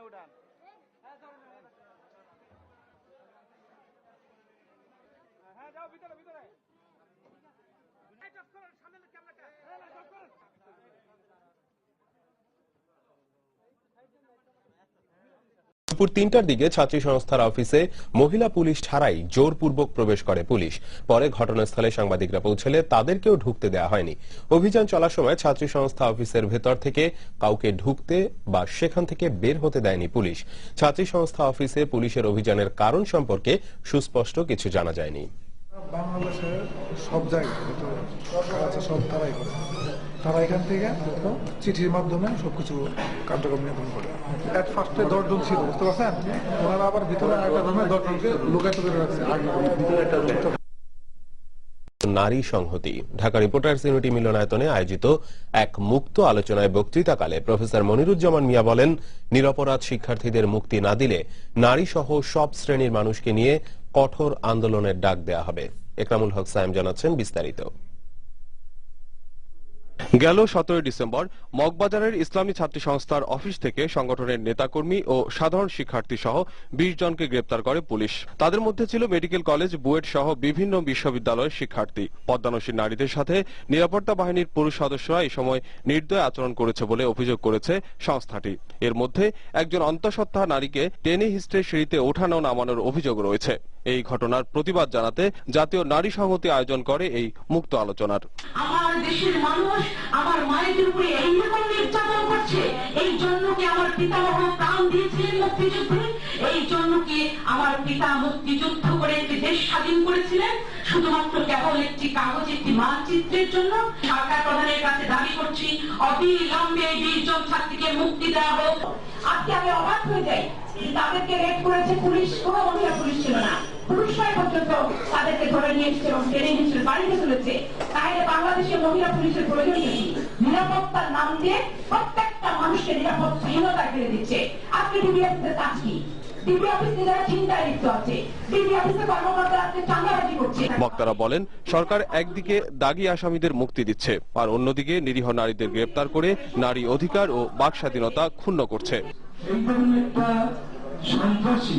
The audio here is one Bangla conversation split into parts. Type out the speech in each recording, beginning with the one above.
উঠান হ্যাঁ যাও ভিতরে ভিতরে দুপুর তিনটার দিকে ছাত্রী সংস্থার অফিসে মহিলা পুলিশ ছাড়াই জোরপূর্বক প্রবেশ করে পুলিশ। পরে ঘটনাস্থলে সাংবাদিকরা পৌঁছলে তাদেরকেও ঢুকতে দেওয়া হয়নি। অভিযান চলার সময় ছাত্রী সংস্থা অফিসের ভেতর থেকে কাউকে ঢুকতে বা সেখান থেকে বের হতে দেয়নি পুলিশ। ছাত্রী সংস্থা অফিসে পুলিশের অভিযানের কারণ সম্পর্কে সুস্পষ্ট কিছু জানা যায়নি। সব জায়গায় তারা এখান থেকে চিঠির মাধ্যমে সবকিছু কার্যক্রম নিয়ন্ত্রণ করে। অ্যাট ফার্স্টে দশজন ছিল, বুঝতে পারছেন? ওনারা আবার ভিতরে একটা রুমে দশজনকে লুকায়িত করে রাখছে। নারী সংহতি। ঢাকা রিপোর্টার্স ইউনিটি মিলনায়তনে আয়োজিত এক মুক্ত আলোচনায় বক্তৃতাকালে প্রফেসর মনিরুজ্জামান মিয়া বলেন, নিরপরাধ শিক্ষার্থীদের মুক্তি না দিলে নারী সহ সব শ্রেণির মানুষকে নিয়ে কঠোর আন্দোলনের ডাক দেয়া হবে। একরামুল হক সায়েম জানাচ্ছেন বিস্তারিত। গেল সতেরোই ডিসেম্বর মগবাজারের ইসলামী ছাত্রী সংস্থার অফিস থেকে সংগঠনের নেতাকর্মী ও সাধারণ শিক্ষার্থী সহ বিশ জনকে গ্রেপ্তার করে পুলিশ। তাদের মধ্যে ছিল মেডিকেল কলেজ, বুয়েট সহ বিভিন্ন বিশ্ববিদ্যালয়ের শিক্ষার্থী। পদ্মানসী নারীদের সাথে নিরাপত্তা বাহিনীর পুরুষ সদস্যরা এই সময় নির্দয় আচরণ করেছে বলে অভিযোগ করেছে সংস্থাটি। এর মধ্যে একজন অন্তঃসত্ত্বা নারীকে টেনে হিস্ট্রে সিঁড়িতে ওঠানো নামানোর অভিযোগ রয়েছে। এই ঘটনার প্রতিবাদ জানাতে জাতীয় নারী সংহতি আয়োজন করে এই মুক্ত আলোচনার। আমার দেশের মানুষ আমার উপরে নির্যাতন করছে, এই জন্য কি আমার প্রাণ দিয়েছিলেন মুক্তিযুদ্ধে? এই জন্য কি আমার পিতা মুক্তিযুদ্ধ করে একটি দেশ স্বাধীন করেছিলেন? শুধুমাত্র কেবল একটি কাগজ, একটি মানচিত্রের জন্য? সরকার প্রধানের কাছে দাবি করছি, অবিলম্বে এই ছাত্রীকে মুক্তি দেওয়া হোক। আজকে আমি অবাক হয়ে যাই তাদেরকে রেড করেছে পুলিশ, কোনো মহিলা পুলিশ ছিল না। পুরুষরাই পর্যন্ত তাদেরকে ধরে নিয়ে এসেছে এবং টেনে নিয়েছিল বাড়িতে তুলেছে। তাহলে বাংলাদেশে মহিলা পুলিশের প্রয়োজন নেই। নিরাপত্তার নাম দিয়ে প্রত্যেকটা মানুষকে নিরাপত্তাহীনতায় ফেলে দিচ্ছে। আজকে ডিবি অফিসের কাজ কি? বক্তারা বলেন সরকার একদিকে দাগি আসামিদের মুক্তি দিচ্ছে আর অন্যদিকে নিরীহ নারীদের গ্রেপ্তার করে নারী অধিকার ও বাক স্বাধীনতা ক্ষুণ্ণ করছে। সন্ত্রাসী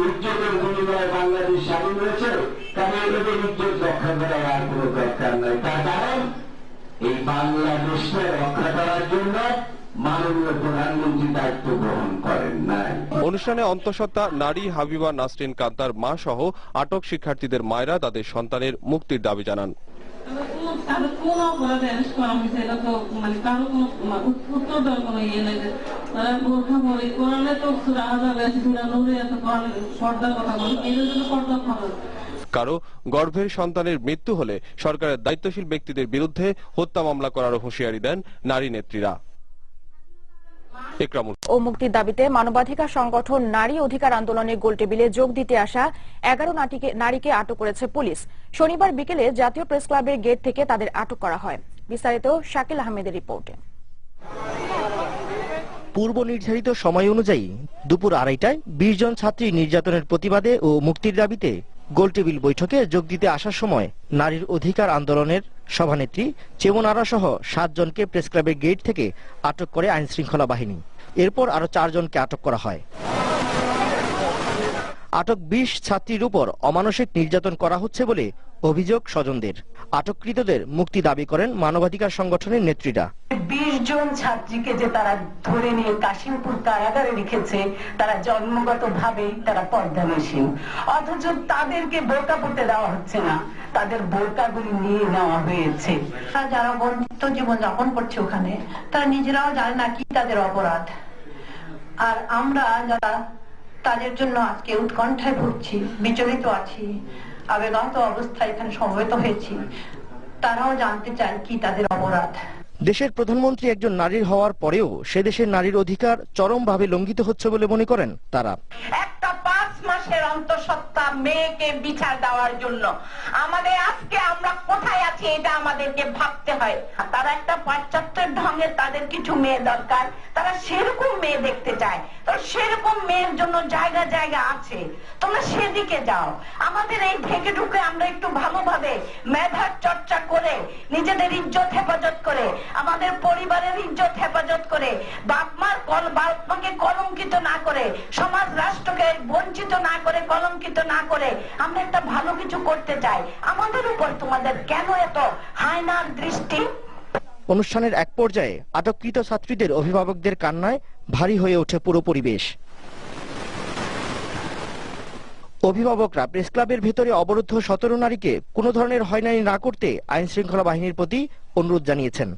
ইজ্জতের বিনিময়ে বাংলাদেশ স্বাধীন হয়েছে এদের ইজ্জত রক্ষা করার আর দরকার তার কারণ, এই বাংলাদেশকে রক্ষা করার জন্য অনুষ্ঠানে অন্তঃসত্ত্বা নারী হাবিবা নাসরিন কান্তার মা সহ আটক শিক্ষার্থীদের মায়েরা তাদের সন্তানের মুক্তির দাবি জানান। কোন অপরাধে অ্যারেস্ট করা হয়েছে এটা তো মানে কারও উত্তর দেওয়ার ইয়ে নেই যে তারা বোরখা পরে কোরআনে তো আছে সুরা পর্দার কথা বলে এদের জন্য পর্দা খরচ কারও গর্ভের সন্তানের মৃত্যু হলে সরকারের দায়িত্বশীল ব্যক্তিদের বিরুদ্ধে হত্যা মামলা করারও হুঁশিয়ারি দেন নারী নেত্রীরা। ও মুক্তির দাবিতে মানবাধিকার সংগঠন নারী অধিকার আন্দোলনে গোলটেবিলে যোগ দিতে আসা এগারো নারীকে আটক করেছে পুলিশ। শনিবার বিকেলে জাতীয় প্রেস ক্লাবের গেট থেকে তাদের আটক করা হয়। বিস্তারিত শাকিল আহমেদের রিপোর্টে। পূর্ব নির্ধারিত সময় অনুযায়ী দুপুর আড়াইটায় বিশ জন ছাত্রী নির্যাতনের প্রতিবাদে ও মুক্তির দাবিতে গোলটেবিল বৈঠকে যোগ দিতে আসার সময় নারীর অধিকার আন্দোলনের সভানেত্রী চেমনারা সহ সাতজনকে প্রেস ক্লাবের গেট থেকে আটক করে আইন শৃঙ্খলা বাহিনী। এরপর আরও চারজনকে আটক করা হয়। আটক বিশ ছাত্রীর উপর অমানসিক নির্যাতন করা হচ্ছে বলে অভিযোগ স্বজনদের। আটককৃতদের মুক্তি দাবি করেন মানবাধিকার সংগঠনের নেত্রীরা। বিশ জন ছাত্রীকে যে তারা ধরে নিয়ে কাশিমপুর কারাগারে রেখেছে তারা জন্মগত ভাবেই তারা পর্দানসীন। অথচ তাদেরকে বোরকা পড়তে দেওয়া হচ্ছে না। তাদের বোরকাগুলি নিয়ে নেওয়া হয়েছে। তারা যারা বঞ্চিত জীবন যাপন করছে ওখানে তারা নিজেরাও জানে না কি তাদের অপরাধ। আর আমরা যারা তাদের জন্য আজকে উৎকণ্ঠায় ভুগছি বিচলিত আছি আবেগান্ত অবস্থায় এখানে সমবেত হয়েছি। তারাও জানতে চায় কি তাদের অপরাধ। দেশের প্রধানমন্ত্রী একজন নারীর হওয়ার পরেও সে দেশের নারীর অধিকার চরমভাবে লঙ্ঘিত হচ্ছে বলে মনে করেন তারা। অন্তঃসত্ত্বা মেয়েকে বিচার দেওয়ার জন্য। আমাদের আজকে আমরা কোথায় আছি এটা আমাদেরকে ভাবতে হয়। তারা একটা পাশ্চাত্যের ঢঙে তাদের কিছু মেয়ে দরকার। তারা সেরকম মেয়ে দেখতে চায়। তো সেরকম মেয়ের জন্য জায়গা জায়গা আছে। তোমরা সেদিকে যাও। আমাদের এই ঢেকে ঢুকে আমরা একটু ভালোভাবে মেধার চর্চা করে, নিজেদের ইজ্জত হেফাজত করে, আমাদের পরিবারের ইজ্জত হেফাজত করে বাপ মার কল বাপ মাকে কলঙ্কিত না করে, সমাজ রাষ্ট্রকে বঞ্চিত না করে কলঙ্কিত না করে আমরা একটা ভালো কিছু করতে চাই। আমাদের উপর তোমাদের কেন এত হায়নার দৃষ্টি? অনুষ্ঠানের এক পর্যায়ে আটককৃত ছাত্রীদের অভিভাবকদের কান্নায় ভারী হয়ে ওঠে পুরো পরিবেশ। অভিভাবকরা প্রেস ক্লাবের ভেতরে অবরুদ্ধ সতেরো নারীকে কোনো ধরনের হয়রানি না করতে আইন শৃঙ্খলা বাহিনীর প্রতি অনুরোধ জানিয়েছেন।